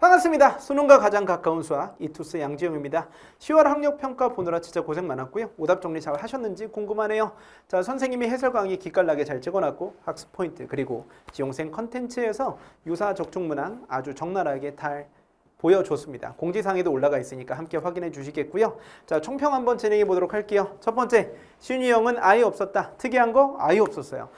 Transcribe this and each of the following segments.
반갑습니다. 수능과 가장 가까운 수학 이투스 양지영입니다. 10월 학력 평가 보느라 진짜 고생 많았고요. 오답 정리 잘 하셨는지 궁금하네요. 자, 선생님이 해설 강의 기깔나게 잘 찍어놨고 학습 포인트 그리고 지용생 컨텐츠에서 유사 적중 문항 아주 적나라하게 잘 보여줬습니다. 공지사항에도 올라가 있으니까 함께 확인해 주시겠고요. 자, 총평 한번 진행해 보도록 할게요. 첫 번째, 신유형은 아예 없었다. 특이한 거 아예 없었어요.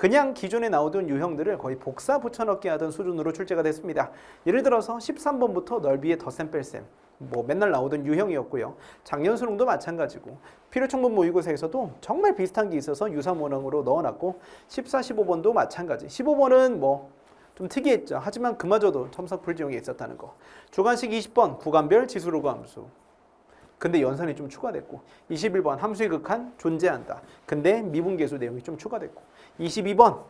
그냥 기존에 나오던 유형들을 거의 복사 붙여넣기 하던 수준으로 출제가 됐습니다. 예를 들어서 13번부터 넓이의 덧셈 뺄셈 뭐 맨날 나오던 유형이었고요. 작년 수능도 마찬가지고 필요청문 모의고사에서도 정말 비슷한 게 있어서 유사 문항으로 넣어놨고 14, 15번도 마찬가지. 15번은 뭐좀 특이했죠. 하지만 그마저도 첨삭 풀지용이 있었다는 거. 주관식 20번 구간별 지수로그 함수. 근데 연산이 좀 추가됐고 21번 함수의 극한 존재한다. 근데 미분계수 내용이 좀 추가됐고 22번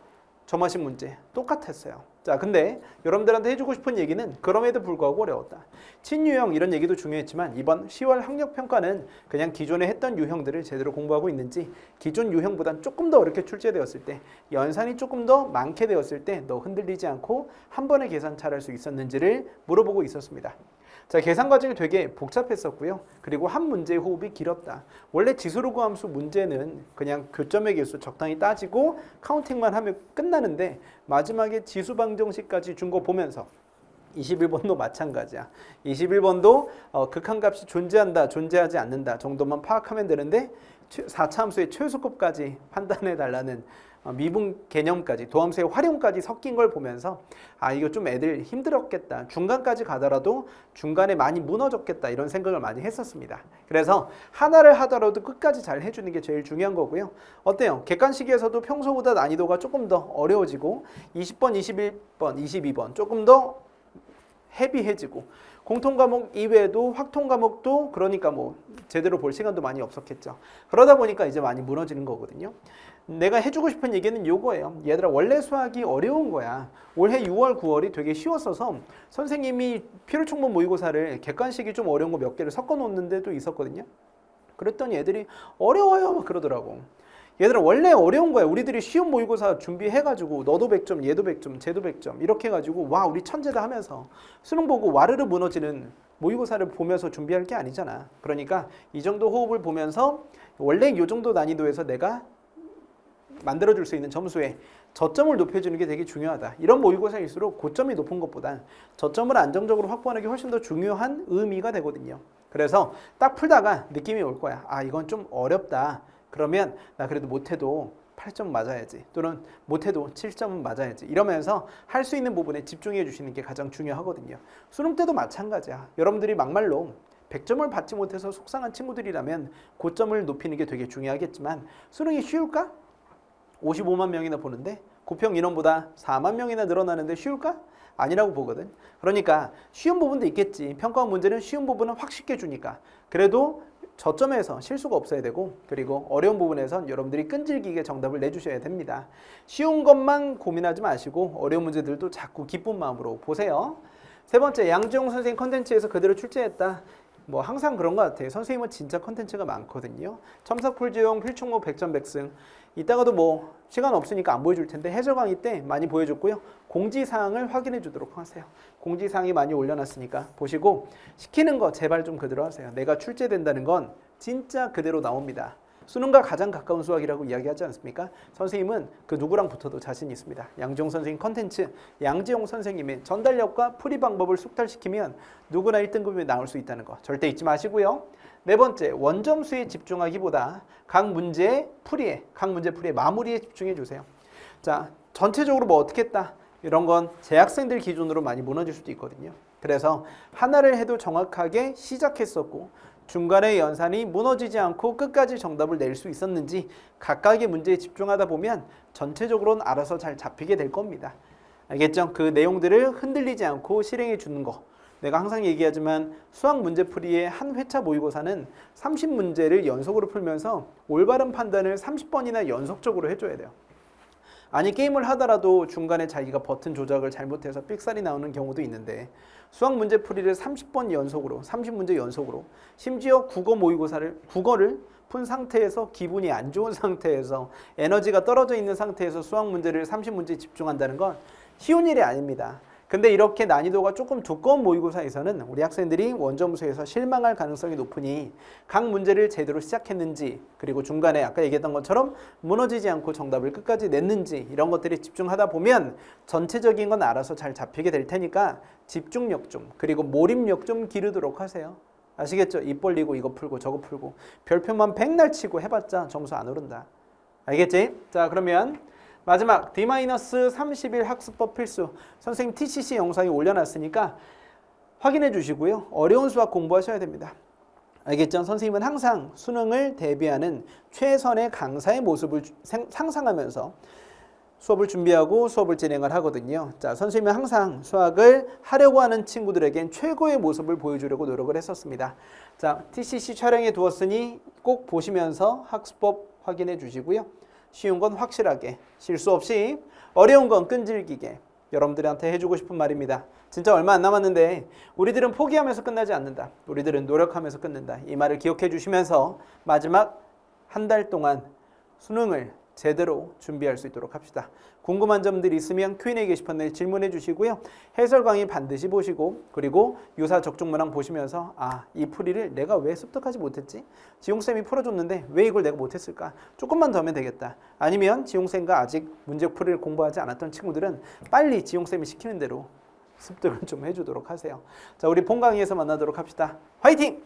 점화식 문제 똑같았어요. 자, 근데 여러분들한테 해주고 싶은 얘기는 그럼에도 불구하고 어려웠다. 친유형 이런 얘기도 중요했지만 이번 10월 학력 평가는 그냥 기존에 했던 유형들을 제대로 공부하고 있는지 기존 유형보단 조금 더 어렵게 출제되었을 때 연산이 조금 더 많게 되었을 때 너 흔들리지 않고 한 번에 계산 잘할 수 있었는지를 물어보고 있었습니다. 자, 계산 과정이 되게 복잡했었고요. 그리고 한 문제의 호흡이 길었다. 원래 지수로그 함수 문제는 그냥 교점의 개수 적당히 따지고 카운팅만 하면 끝나는데 마지막에 지수 방 정식까지 준 거 보면서 21번도 마찬가지야. 21번도 어, 극한값이 존재한다, 존재하지 않는다 정도만 파악하면 되는데 4차 함수의 최소급까지 판단해 달라는 어, 미분 개념까지 도함수의 활용까지 섞인 걸 보면서 아 이거 좀 애들 힘들었겠다. 중간까지 가더라도 중간에 많이 무너졌겠다. 이런 생각을 많이 했었습니다. 그래서 하나를 하더라도 끝까지 잘 해주는 게 제일 중요한 거고요. 어때요? 객관식에서도 평소보다 난이도가 조금 더 어려워지고 20번 21번 22번 조금 더 헤비해지고 공통 과목 이외에도 확통 과목도 그러니까 뭐 제대로 볼 시간도 많이 없었겠죠. 그러다 보니까 이제 많이 무너지는 거거든요. 내가 해주고 싶은 얘기는 요거예요. 얘들아 원래 수학이 어려운 거야. 올해 6월, 9월이 되게 쉬웠어서 선생님이 필요총문 모의고사를 객관식이 좀 어려운 거 몇 개를 섞어 놓는 데도 있었거든요. 그랬더니 애들이 어려워요 막 그러더라고. 얘들아 원래 어려운 거야. 우리들이 쉬운 모의고사 준비해가지고 너도 100점, 얘도 100점, 쟤도 100점 이렇게 해가지고 와 우리 천재다 하면서 수능 보고 와르르 무너지는 모의고사를 보면서 준비할 게 아니잖아. 그러니까 이 정도 호흡을 보면서 원래 이 정도 난이도에서 내가 만들어줄 수 있는 점수에 저점을 높여주는 게 되게 중요하다. 이런 모의고사일수록 고점이 높은 것보다 저점을 안정적으로 확보하는 게 훨씬 더 중요한 의미가 되거든요. 그래서 딱 풀다가 느낌이 올 거야. 아 이건 좀 어렵다. 그러면 나 그래도 못해도 8점 맞아야지 또는 못해도 7점은 맞아야지 이러면서 할 수 있는 부분에 집중해 주시는 게 가장 중요하거든요 수능 때도 마찬가지야 여러분들이 막말로 100점을 받지 못해서 속상한 친구들이라면 고점을 높이는 게 되게 중요하겠지만 수능이 쉬울까? 55만 명이나 보는데 고평 인원보다 4만 명이나 늘어나는데 쉬울까? 아니라고 보거든. 그러니까 쉬운 부분도 있겠지. 평가 문제는 쉬운 부분은 확 쉽게 주니까. 그래도 저점에서 실수가 없어야 되고 그리고 어려운 부분에선 여러분들이 끈질기게 정답을 내주셔야 됩니다. 쉬운 것만 고민하지 마시고 어려운 문제들도 자꾸 기쁜 마음으로 보세요. 세 번째 양지용 선생님 컨텐츠에서 그대로 출제했다. 뭐 항상 그런 것 같아요. 선생님은 진짜 컨텐츠가 많거든요. 첨삭 풀지용 필충목 백전백승. 이따가도 뭐 시간 없으니까 안 보여줄 텐데 해설 강의 때 많이 보여줬고요. 공지사항을 확인해 주도록 하세요. 공지사항이 많이 올려놨으니까 보시고 시키는 거 제발 좀 그대로 하세요. 내가 출제된다는 건 진짜 그대로 나옵니다. 수능과 가장 가까운 수학이라고 이야기하지 않습니까? 선생님은 그 누구랑 붙어도 자신 있습니다. 양지용 선생님 컨텐츠, 양지용 선생님의 전달력과 풀이 방법을 숙달시키면 누구나 1등급이 나올 수 있다는 거 절대 잊지 마시고요. 네 번째, 원점수에 집중하기보다 각 문제의 풀이에, 각 문제 풀이의 마무리에 집중해 주세요. 자, 전체적으로 뭐 어떻게 했다? 이런 건 재학생들 기준으로 많이 무너질 수도 있거든요. 그래서 하나를 해도 정확하게 시작했었고 중간에 연산이 무너지지 않고 끝까지 정답을 낼 수 있었는지 각각의 문제에 집중하다 보면 전체적으로는 알아서 잘 잡히게 될 겁니다. 알겠죠? 그 내용들을 흔들리지 않고 실행해 주는 거. 내가 항상 얘기하지만 수학 문제풀이의 한 회차 모의고사는 30문제를 연속으로 풀면서 올바른 판단을 30번이나 연속적으로 해줘야 돼요. 아니 게임을 하더라도 중간에 자기가 버튼 조작을 잘못해서 삑살이 나오는 경우도 있는데 수학 문제 풀이를 30번 연속으로 30문제 연속으로 심지어 국어 모의고사를 국어를 푼 상태에서 기분이 안 좋은 상태에서 에너지가 떨어져 있는 상태에서 수학 문제를 30문제 집중한다는 건 쉬운 일이 아닙니다. 근데 이렇게 난이도가 조금 두꺼운 모의고사에서는 우리 학생들이 원점수에서 실망할 가능성이 높으니 각 문제를 제대로 시작했는지 그리고 중간에 아까 얘기했던 것처럼 무너지지 않고 정답을 끝까지 냈는지 이런 것들에 집중하다 보면 전체적인 건 알아서 잘 잡히게 될 테니까 집중력 좀 그리고 몰입력 좀 기르도록 하세요. 아시겠죠? 입 벌리고 이거 풀고 저거 풀고 별표만 백날 치고 해봤자 점수 안 오른다. 알겠지? 자 그러면 마지막 D-31 학습법 필수 선생님 TCC 영상이 올려놨으니까 확인해 주시고요. 어려운 수학 공부하셔야 됩니다. 알겠죠? 선생님은 항상 수능을 대비하는 최선의 강사의 모습을 상상하면서 수업을 준비하고 수업을 진행을 하거든요. 자, 선생님은 항상 수학을 하려고 하는 친구들에겐 최고의 모습을 보여주려고 노력을 했었습니다. 자, TCC 촬영해 두었으니 꼭 보시면서 학습법 확인해 주시고요. 쉬운 건 확실하게, 실수 없이, 어려운 건 끈질기게 여러분들한테 해주고 싶은 말입니다. 진짜 얼마 안 남았는데 우리들은 포기하면서 끝나지 않는다. 우리들은 노력하면서 끝낸다. 이 말을 기억해 주시면서 마지막 한 달 동안 수능을 제대로 준비할 수 있도록 합시다. 궁금한 점들 있으면 Q&A 게시판에 질문해 주시고요. 해설 강의 반드시 보시고 그리고 유사 적중 문항 보시면서 아, 이 풀이를 내가 왜 습득하지 못했지? 지용쌤이 풀어줬는데 왜 이걸 내가 못했을까? 조금만 더 하면 되겠다. 아니면 지용쌤과 아직 문제 풀이를 공부하지 않았던 친구들은 빨리 지용쌤이 시키는 대로 습득을 좀 해주도록 하세요. 자, 우리 본 강의에서 만나도록 합시다. 화이팅!